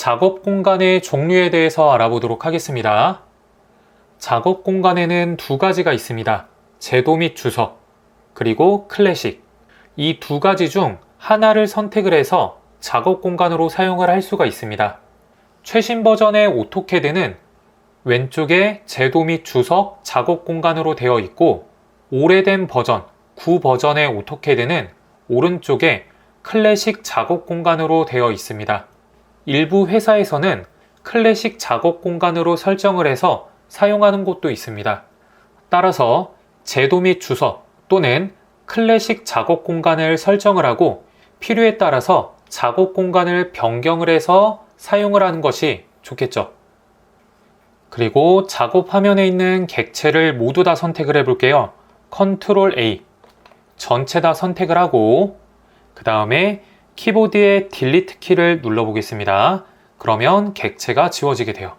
작업 공간의 종류에 대해서 알아보도록 하겠습니다. 작업 공간에는 두 가지가 있습니다. 제도 및 주석, 그리고 클래식. 이 두 가지 중 하나를 선택을 해서 작업 공간으로 사용을 할 수가 있습니다. 최신 버전의 오토캐드는 왼쪽에 제도 및 주석 작업 공간으로 되어 있고 오래된 버전, 9 버전의 오토캐드는 오른쪽에 클래식 작업 공간으로 되어 있습니다. 일부 회사에서는 클래식 작업 공간으로 설정을 해서 사용하는 곳도 있습니다. 따라서 제도 및 주석 또는 클래식 작업 공간을 설정을 하고 필요에 따라서 작업 공간을 변경을 해서 사용을 하는 것이 좋겠죠. 그리고 작업 화면에 있는 객체를 모두 다 선택을 해 볼게요. 컨트롤 A. 전체 다 선택을 하고, 그 다음에 키보드의 딜리트 키를 눌러 보겠습니다. 그러면 객체가 지워지게 돼요.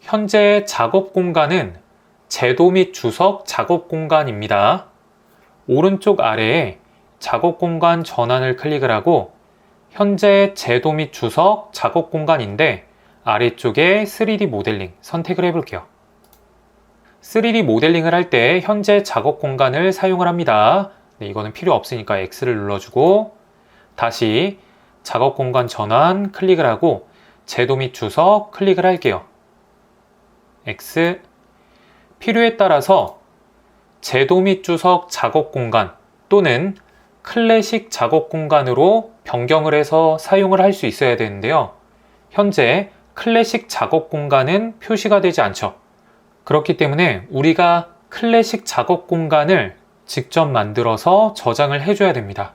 현재 작업 공간은 제도 및 주석 작업 공간입니다. 오른쪽 아래에 작업 공간 전환을 클릭을 하고 현재 제도 및 주석 작업 공간인데 아래쪽에 3D 모델링 선택을 해볼게요. 3D 모델링을 할 때 현재 작업 공간을 사용을 합니다. 네, 이거는 필요 없으니까 X를 눌러주고 다시 작업 공간 전환 클릭을 하고 제도 및 주석 클릭을 할게요. X 필요에 따라서 제도 및 주석 작업 공간 또는 클래식 작업 공간으로 변경을 해서 사용을 할 수 있어야 되는데요. 현재 클래식 작업 공간은 표시가 되지 않죠. 그렇기 때문에 우리가 클래식 작업 공간을 직접 만들어서 저장을 해줘야 됩니다.